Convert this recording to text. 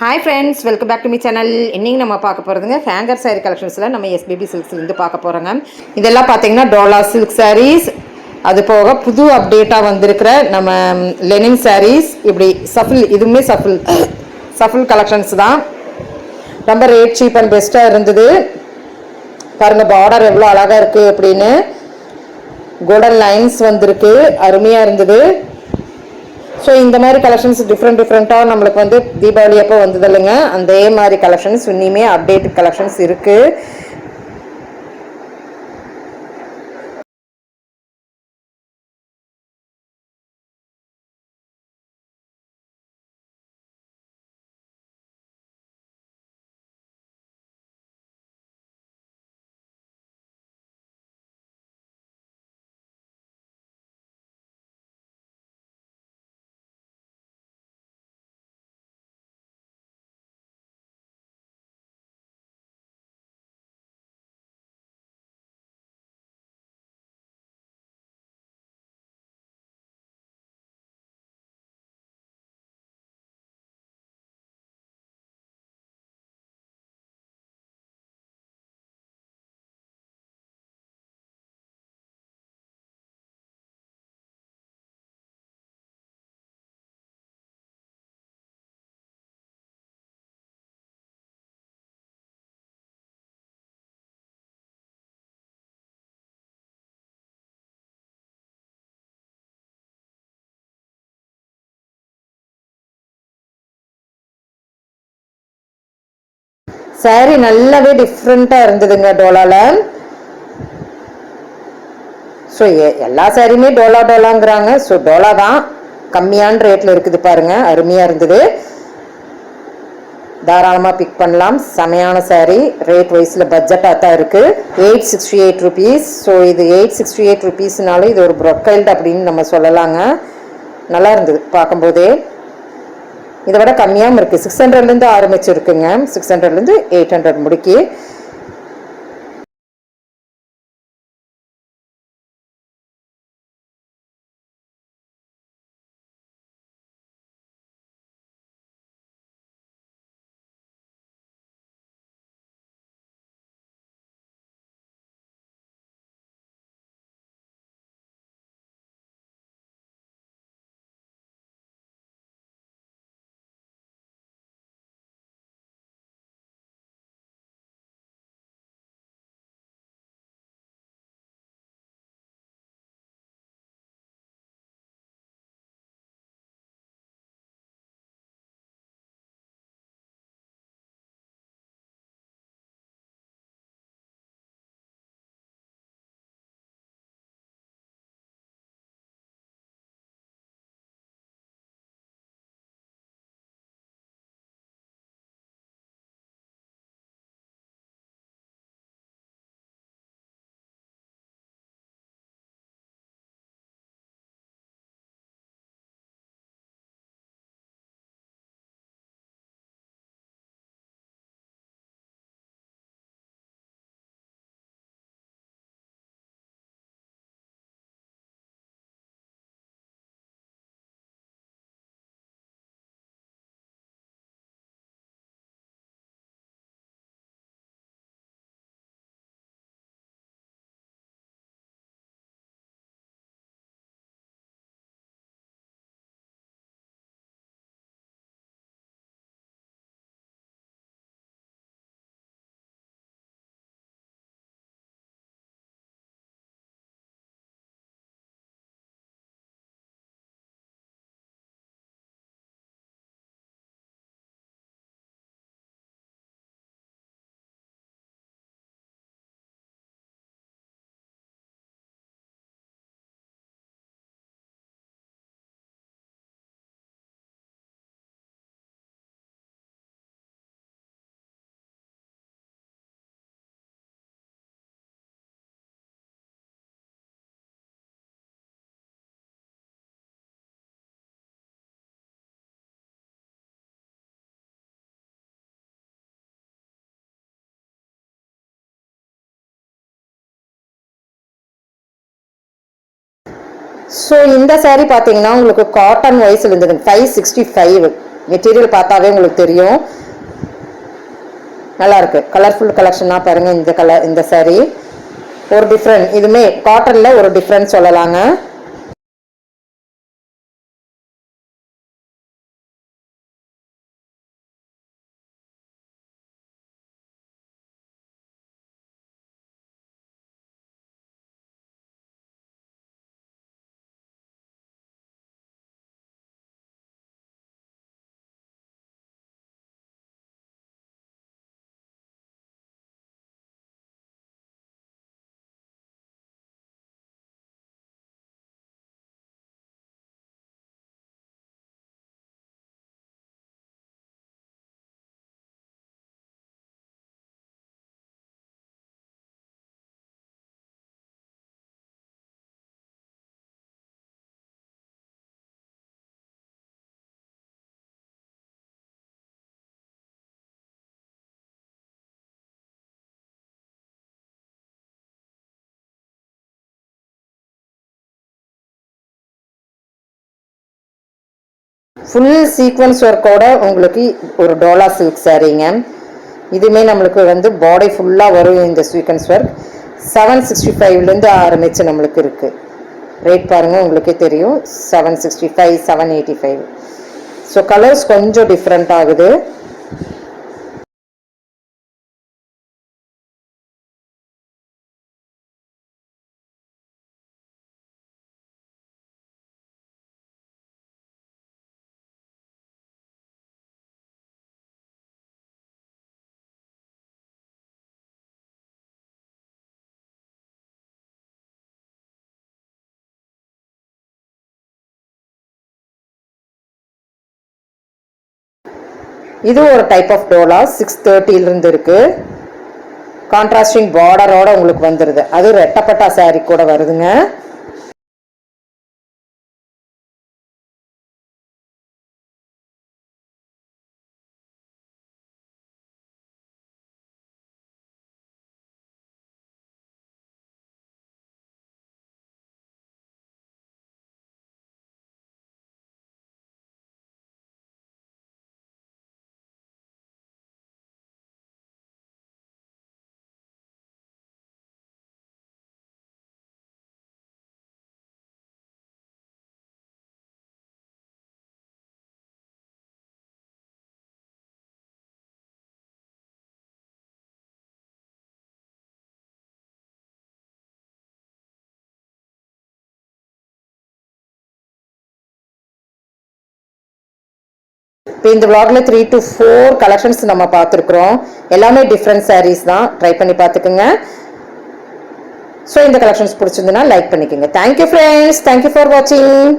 Hi friends welcome back to me channel இன்னைக்கு நம்ம பார்க்க போகிறதுங்க ஹேங்கர் saree கலெக்ஷன்ஸில் நம்ம எஸ்பிபி சில்க்ஸ்லேருந்து பார்க்க போகிறோங்க இதெல்லாம் பார்த்தீங்கன்னா டோலா சில்க் சாரீஸ் அது போக புது அப்டேட்டாக வந்திருக்கிற நம்ம லெனின் சாரீஸ் இப்படி சஃபில் இதுவுமே சஃபில் சஃபில் கலெக்ஷன்ஸ் தான். ரொம்ப ரேட் சீப் அண்ட் பெஸ்ட்டாக இருந்தது. பாருங்கள் பார்டர் எவ்வளோ அழகாக இருக்குது அப்படின்னு. கோல்டன் லைன்ஸ் வந்திருக்கு. அருமையாக இருந்தது. ஸோ இந்த மாதிரி கலெக்ஷன்ஸ் டிஃப்ரெண்ட் டிஃப்ரெண்ட்டாக நம்மளுக்கு வந்து தீபாவளி அப்போ வந்தது இல்லைங்க அதே மாதிரி கலெக்ஷன்ஸ் இன்னிமே அப்டேட் கலெக்ஷன்ஸ் இருக்குது சாரி நல்லாவே டிஃப்ரெண்ட்டாக இருந்ததுங்க டோலாவில் ஸோ எல்லா சாரியுமே டோலா டோலாங்கிறாங்க. ஸோ டோலா தான் கம்மியான ரேட்டில் இருக்குது பாருங்க. அருமையாக இருந்தது. தாராளமாக பிக் பண்ணலாம். செமையான saree. ரேட் வைஸில் பட்ஜெட்டாக தான் இருக்குது eight sixty eight rupees so இது எயிட் சிக்ஸ்டி எயிட் ருபீஸ்னாலும் இது ஒரு ப்ரொக்கைல்டு அப்படின்னு நம்ம சொல்லலாங்க. நல்லா இருந்தது பார்க்கும்போதே. இதை விட கம்மியாகவும் இருக்குது சிக்ஸ் ஹண்ட்ரட்லேருந்து ஆரம்பிச்சிருக்குங்க. சிக்ஸ் ஹண்ட்ரட்லேருந்து எயிட் ஹண்ட்ரட் முடிக்கி ஸோ இந்த சேரீ பார்த்தீங்கன்னா உங்களுக்கு காட்டன் வைஸ் இருந்தது. ஃபைவ் சிக்ஸ்டி ஃபைவ் மெட்டீரியல் பார்த்தாவே உங்களுக்கு தெரியும். நல்லா இருக்கு. கலர்ஃபுல் கலெக்ஷனாக பாருங்க. இந்த கலர் இந்த சேரீ ஒரு டிஃப்ரெண்ட் இதுமே காட்டனில் ஒரு டிஃப்ரெண்ட் சொல்லலாங்க. ஃபுல் சீக்வன்ஸ் ஒர்க்கோட உங்களுக்கு ஒரு டோலா சில்க் சாரீங்க இதுவுமே நம்மளுக்கு வந்து பாடி ஃபுல்லாக வரும் இந்த சீக்வன்ஸ் ஒர்க் செவன் சிக்ஸ்டி ஃபைவ்லேருந்து ஆரம்பித்து நம்மளுக்கு இருக்குது ரேட் பாருங்கள் உங்களுக்கே தெரியும். Seven sixty five seven eighty five so colours கொஞ்சம் டிஃப்ரெண்ட் ஆகுது. இது ஒரு டைப் ஆஃப் டோலா சிக்ஸ் தேர்ட்டிலிருந்து இருக்குது கான்ட்ராஸ்டிங் பார்டரோட உங்களுக்கு வந்துடுது அது ரெட்டப்பட்டா saree கூட வருதுங்க. இப்போ இந்த விளாகில் த்ரீ டு ஃபோர் கலெக்ஷன்ஸ் நம்ம பார்த்துருக்குறோம். எல்லாமே டிஃப்ரெண்ட் சாரீஸ் தான். ட்ரை பண்ணி பார்த்துக்குங்க. ஸோ இந்த கலெக்ஷன்ஸ் பிடிச்சிருந்துன்னா லைக் பண்ணிக்கோங்க. Thank you friends thank you for வாட்சிங்